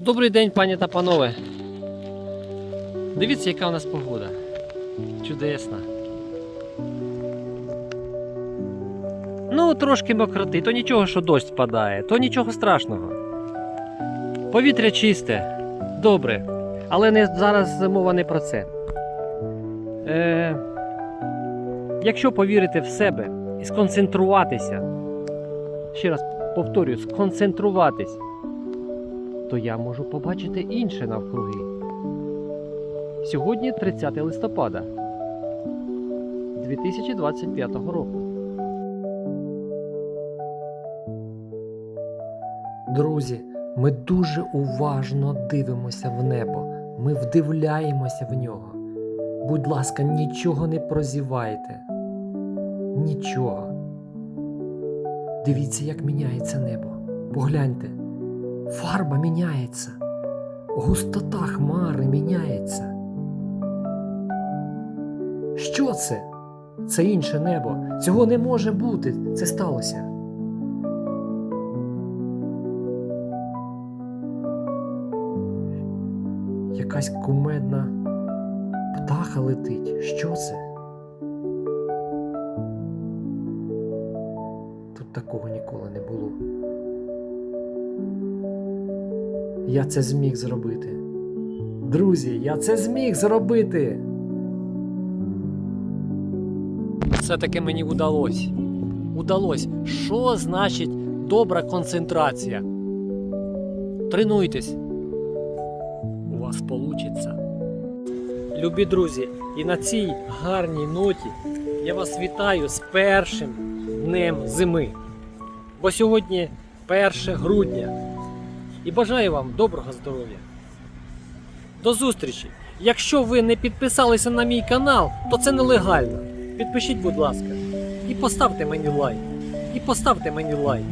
Добрий день, пані та панове. Дивіться, яка у нас погода. Чудесна. Ну, трошки мокроти, то нічого, що дощ спадає, то нічого страшного. Повітря чисте, добре. Але не, зараз мова не про це. Е, якщо повірити в себе і сконцентруватися, ще раз повторюю, сконцентруватись, то я можу побачити інше навкруги. Сьогодні 30 листопада 2025 року. Друзі, ми дуже уважно дивимося в небо. Ми вдивляємося в нього. Будь ласка, нічого не прозівайте. Нічого. Дивіться, як міняється небо. Погляньте. Фарба міняється. Густота хмари міняється. Що це? Це інше небо. Цього не може бути. Це сталося. Якась кумедна птаха летить. Що це? Тут такого ніколи не було. Я це зміг зробити. Друзі, я це зміг зробити. Все-таки мені удалось. Удалось. Що значить добра концентрація? Тренуйтесь. У вас вийде. Любі друзі, і на цій гарній ноті я вас вітаю з першим днем зими. Бо сьогодні 1 грудня. І бажаю вам доброго здоров'я. До зустрічі! Якщо ви не підписалися на мій канал, то це нелегально. Підпишіть, будь ласка, і поставте мені лайк. І поставте мені лайк.